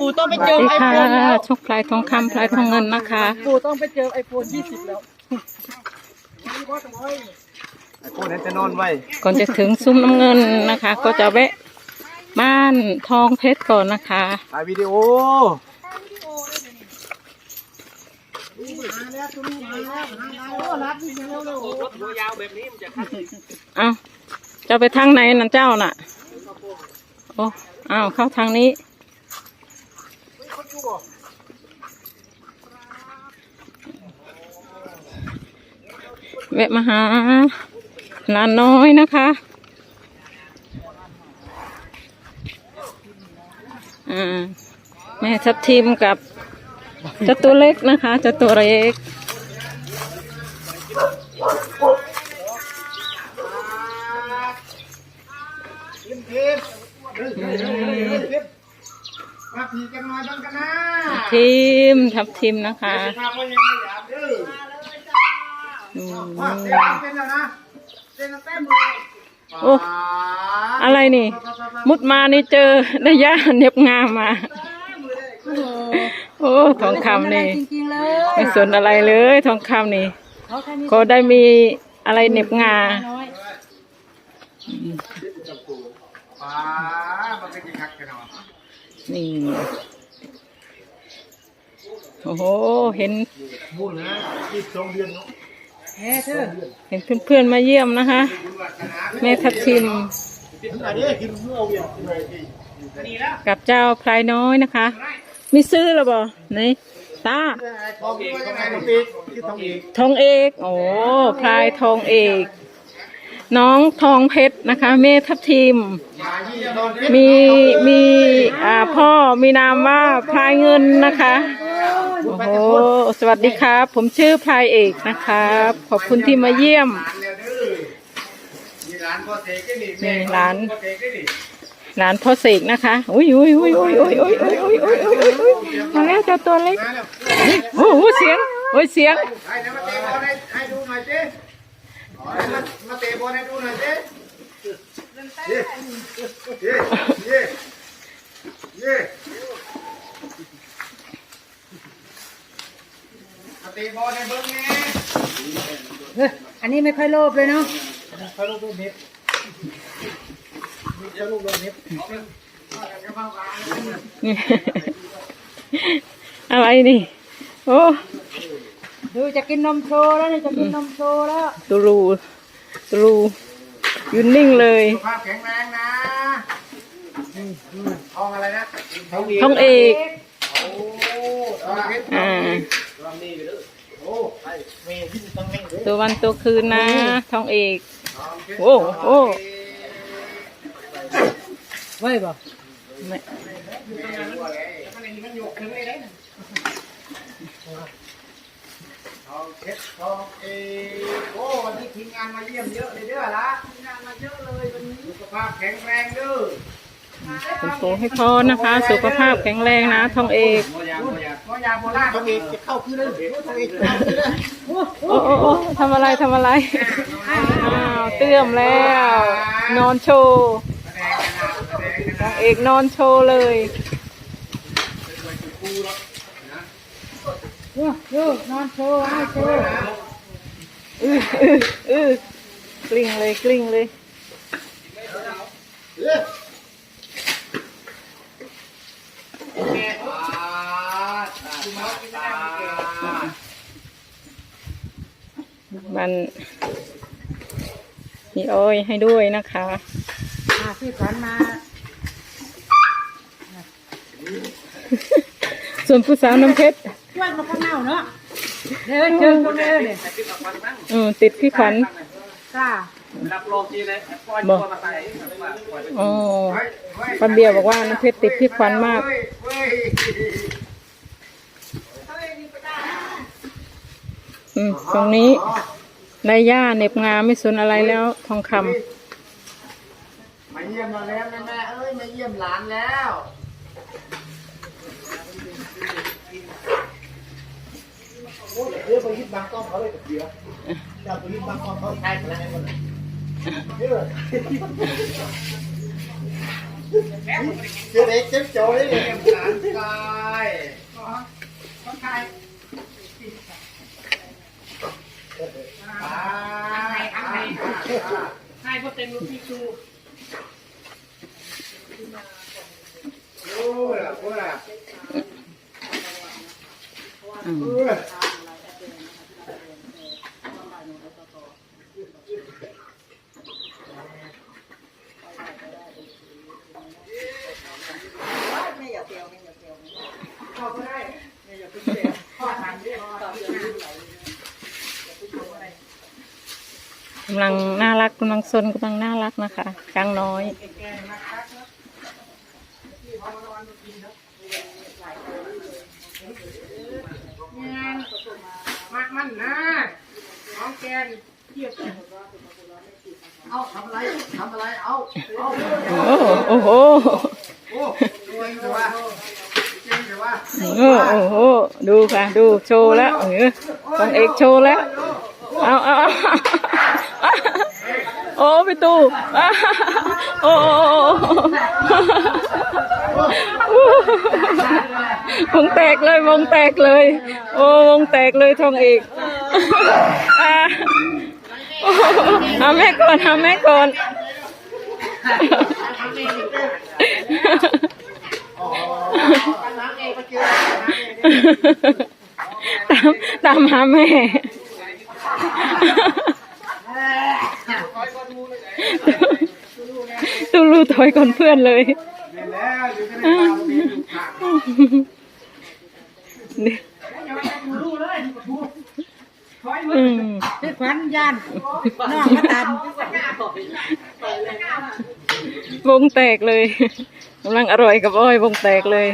ปู่ต้องไปสวัสเจอดีไอค่ะโฟนแล้วโชคพลายทองคำพลายทองเงินนะคะ ปู่ต้องไปเจอไอโฟนยี่สิบแล้วไอ้พวกนั้นจะนอนไว้ก่อนจะถึงซุ้มน้ำเงินนะคะ ก็จะแวะบ้านทองเพชรก่อนนะคะ ถ่ายวิดีโอเอาจะไปทางไหนนั่นเจ้าน่ะ โอ้ อ้าวเข้าทางนี้ แวะมาหาลานน้อยนะคะอ่าแม่ทับทิมกับเจ้าตัวเล็กนะคะเจ้าตัวเล็กม ทีมทับทีมนะคะโอ้อะไรนี่ มุดมานี่เจอได้ย่าเน็บงามมา โอ้ทองคำนี่ไม่สนอะไรเลยทองคำนี่ก็ได้มีอะไรเน็บงา น้อยป้ามันเป็นยังไงกันเนาะนี่ โอ้โห เห็นมุ่นนะที่สองเดือนเนาะแฮ่เธอเห็นเพื่อนๆมาเยี่ยมนะคะ แม่ทับทิมอันนี้กินเมื่อเวียนเลยดีแล้วกับเจ้าพลายน้อยนะคะ มีซื้อหรือเปล่าไหนตาทองเอกทองเอกที่ทองเอกทองเอกโอ้พลายทองเอก น้องทองเพชรนะคะ เมทับทิมมีมีอ่าพ่อมีนามว่าพลายเงินนะคะโอ้โหสวัสดีครับ ผมชื่อพลายเอกนะครับ ขอบคุณที่มาเยี่ยมนี่ร้านพ่อเสกได้ดิหลานพ่อเสกนะคะอุ้ยอุ้ยอุ้ยอุ้ยอุ้ยอุ้ยอุ้ยอุ้ยอุ้ยอุ้ยอุ้ยมาแล้วเจ้าตัวเล็กโอ้โหเสียงโอ้ยเสียงให้เดี๋ยว มาเตะบอลให้ให้ดูหน่อยสิให้มามาเตะบอลให้ดูหน่อยสิเย่เย่เย่เย่มาเตะบอลให้เบิ้งแน่เฮ้ยอันนี้ไม่ค่อยโลภเลยเนาะเขาลูกลูกเน็ตเขาลูกลูกเน็ตนี่ อะไรนี่ โอ้ ดูจะกินนมโชว์แล้วนี่จะกินนมโชว์แล้วตรูตรูยืนนิ่งเลยสุขภาพแข็งแรงนะทองอะไรนะทองทองเอกโอ้ทองเพชรอ่าโอ้ไอ้เมย์ที่ต้องเล่นด้วยตัววันตัวคืนนะทองเอกทองเพชรโอ้โอ้ไว้บ่ไม่ ทองเพชรทองเอกโอ้วันนี้ทีมงานมาเยี่ยมเยอะเลยเด้อละทีมงานมาเยอะเลยวันนี้สุขภาพแข็งแรงเด้อคุณโตให้พรนะคะ สุขภาพแข็งแรงนะทองเอกโมยาโมยาโมยาโบราณทองเอกจะเข้าคืนเลยทองเอกจะเข้าคืนเลยโอ้โอ้โอ้ทำอะไรทำอะไรอ้าวเตื้อมแล้ว นอนโชว์แสดงขนาดแสดงขทนาอดงเอกนอนโชว์เลย ดูดูนอนโชว์ให้โชว์อืออืออือกลิ้งเลยกลิ้งเลยมันมีอ้อยให้ด้วยนะคะอ่าพี่ขวัญมา ส่วนผู้สาวน้ำเพชร ช่วยมาข้างหน้าเนาะเดินเชิญตรงนี้เลยอืมติดพี่ขวัญกล้ารับรองทีเลยปล่อยบอกตัวมาใส่อ๋อปันเบียบอกว่าน้ำเพชรติดพี่ขวัญมากอืมตรงนี้นายย่าเน็บงาไม่สนอะไรแล้วทองคำมาเยี่ยมมาแล้วแม่แม่เอ้ยมาเยี่ยมหลานแล้วโอ้ เดี๋ยวไปยึดบางกล้องเขาเลยกับเดี๋ยวจะไปยึดบางกล้องเขาใช้กันแล้วให้หมดเลยเจ๊เด็กเจ๊โจ้ยหลานชายคนไทยอ่าไทยพอเต็มรูปพี่ชูโอ้ยโอ้ยอืมโอ้ยกำลังน่ารักกำลังซนกำลังน่ารักนะคะช้างน้อยงานมากมันนะน้องแกนเทียบกันเอาทำอะไรทำอะไรเอาเอาโอ้โอ้โหโอ้รวยแต่ว่าจริงแต่ว่าโอ้โอ้โหดูค่ะ ดูโชว์แล้วเออต้องเอกโชว์แล้ว เอาเอาเอา โอ้พี่ตูโอ้โอ้วงแตกเลยวงแตกเลย โอ้วงแตกเลยทองเอกเอาแม่ก่อนเอาแม่ก่อนตามตามหาแม่ ตูรู ถอยก่อนเพื่อนเลยเนี่ยอืมพี่ขวัญย่านน้องมาตามวงแตกเลยกำลังอร่อยกับอ้อยวงแตกเลย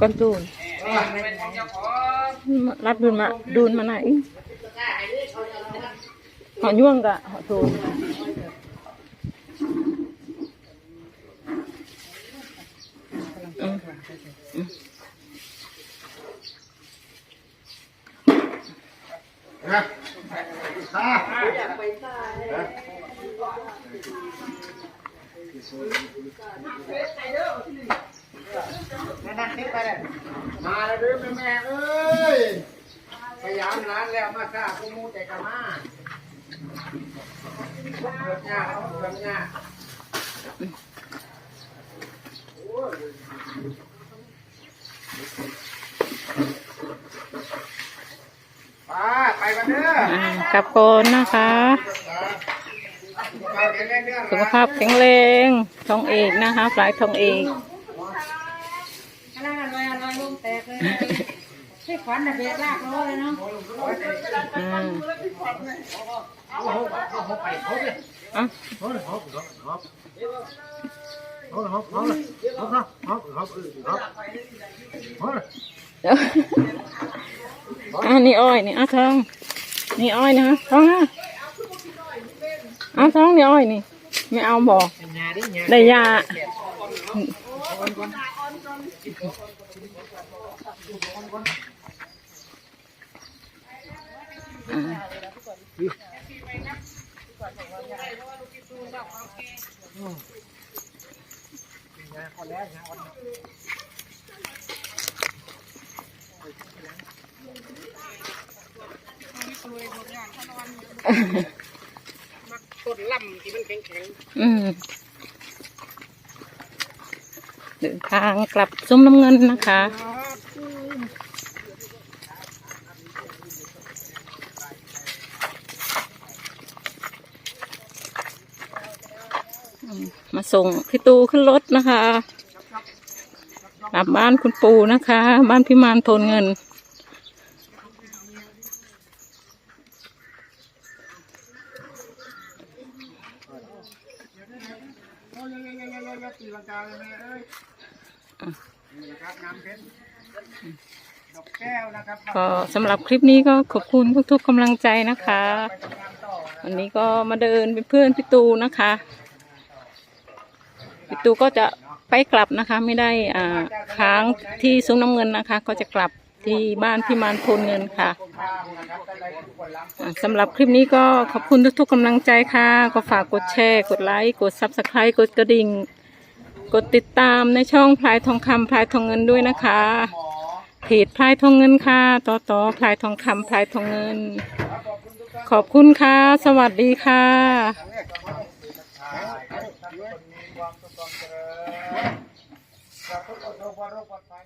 ก้อนตูนรับดูนมาดูนมาไหนหอยวงกะหอตูนนะข้า นั่นคลิปไปเลยมาแล้วเด้อแม่แม่เอ้ยพยายามร้านแล้วมาข้ากูมูแต่กะมาเกิดยากเกิดยากไปไปกันเด้ออ่ากลับก่อนนะคะ เอาเดี๋ยวแม่เรื่องสุขภาพแข็งแรงทองเอกนะคะปลายทองเอกกำลัง อร่อยอร่อยลงแตกเลยพี่ขวัญน่ะเบรกลากล้อเลยเนาะอืมอะเดี๋ยวอ่านี่อ้อยนี่อะทองนี่อ้อยนะทองอะอะทองนี่อ้อยนี่ ไม่เอาบอกได้ยา มักต้นลำที่มันแข็งแอืมเดินทางกลับซุ้มน้ำเงินนะคะ ส่งพี่ตูขึ้นรถนะคะกลับบ้านคุณปูนะคะ บ้านพิมานโทนเงิน ก็สำหรับคลิปนี้ก็ขอบคุณทุกๆกำลังใจนะคะ วันนี้ก็มาเดินเป็นเพื่อนพี่ตูนะคะ พี่ตูก็จะไปกลับนะคะ ไม่ได้อ่าค้างที่ซุ้มน้ำเงินนะคะ ก็จะกลับที่บ้านพี่มานพลเงินค่ะอ่าสำหรับคลิปนี้ก็ขอบคุณทุกๆกำลังใจค่ะ ก็ฝากกดแชร์ กดไลค์ กด Subscribe กดกระดิ่ง กดติดตามในช่องพลายทองคำพลายทองเงินด้วยนะคะเพจพลายทองเงินค่ะต่อต่อพลายทองคำพลายทองเงิน ขอบคุณค่ะ สวัสดีค่ะ ความสุขความเจริญพระพุทธโธพระโรคปลอดภัย